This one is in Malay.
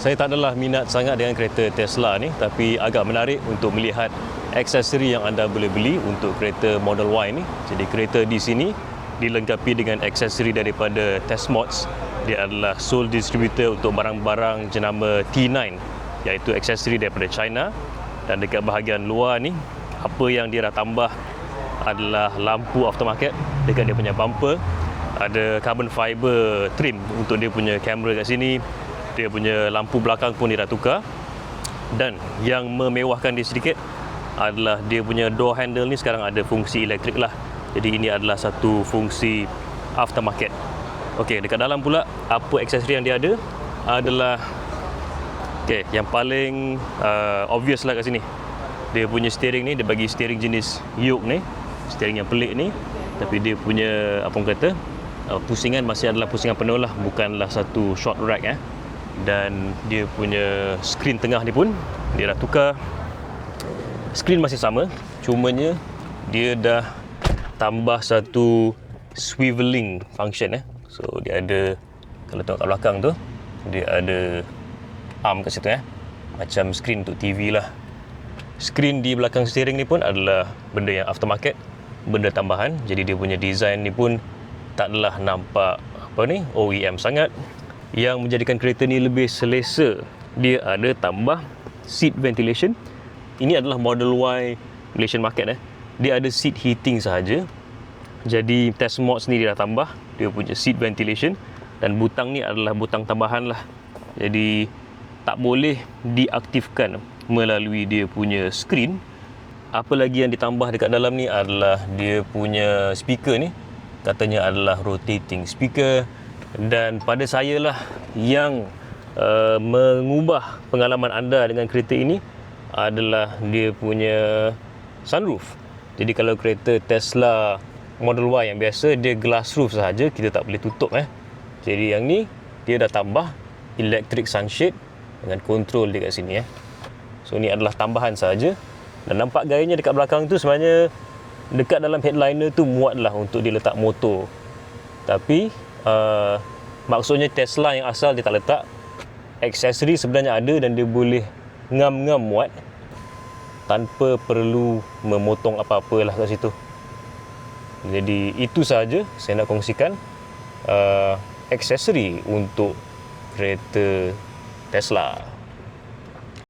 Saya tak adalah minat sangat dengan kereta Tesla ni tapi agak menarik untuk melihat aksesori yang anda boleh beli untuk kereta Model Y ni. Jadi kereta di sini dilengkapi dengan aksesori daripada Tesmods. Dia adalah sole distributor untuk barang-barang jenama T9 iaitu aksesori daripada China dan dekat bahagian luar ni apa yang dia dah tambah adalah lampu aftermarket dekat dia punya bumper ada carbon fiber trim untuk dia punya kamera kat sini dia punya lampu belakang pun dia dah tukar dan yang memewahkan dia sedikit adalah dia punya door handle ni sekarang ada fungsi elektrik lah jadi ini adalah satu fungsi aftermarket Okey, dekat dalam pula apa aksesori yang dia ada adalah Okey, yang paling uh, obvious lah kat sini. Dia punya steering ni, dia bagi steering jenis yoke ni. Steering yang pelik ni. Tapi dia punya, apa orang kata, uh, pusingan masih adalah pusingan penuh lah. Bukanlah satu short rack eh. Dan dia punya screen tengah ni pun, dia dah tukar. Screen masih sama. Cumanya, dia dah tambah satu swiveling function eh. So, dia ada, kalau tengok kat belakang tu, dia ada arm kat situ eh. Macam screen untuk TV lah. Screen di belakang steering ni pun adalah benda yang aftermarket, benda tambahan. Jadi dia punya design ni pun tak adalah nampak apa ni OEM sangat. Yang menjadikan kereta ni lebih selesa, dia ada tambah seat ventilation. Ini adalah Model Y Malaysian market eh. Dia ada seat heating sahaja. Jadi test mods ni dia dah tambah dia punya seat ventilation dan butang ni adalah butang tambahan lah. Jadi tak boleh diaktifkan melalui dia punya screen apa lagi yang ditambah dekat dalam ni adalah dia punya speaker ni katanya adalah rotating speaker dan pada saya lah yang uh, mengubah pengalaman anda dengan kereta ini adalah dia punya sunroof jadi kalau kereta Tesla Model Y yang biasa dia glass roof sahaja kita tak boleh tutup eh jadi yang ni dia dah tambah electric sunshade dengan kontrol dia kat sini eh. So ni adalah tambahan saja. Dan nampak gayanya dekat belakang tu sebenarnya dekat dalam headliner tu muatlah untuk dia letak motor. Tapi uh, maksudnya Tesla yang asal dia tak letak aksesori sebenarnya ada dan dia boleh ngam-ngam muat tanpa perlu memotong apa-apalah kat situ. Jadi itu saja saya nak kongsikan uh, aksesori untuk kereta Tesla.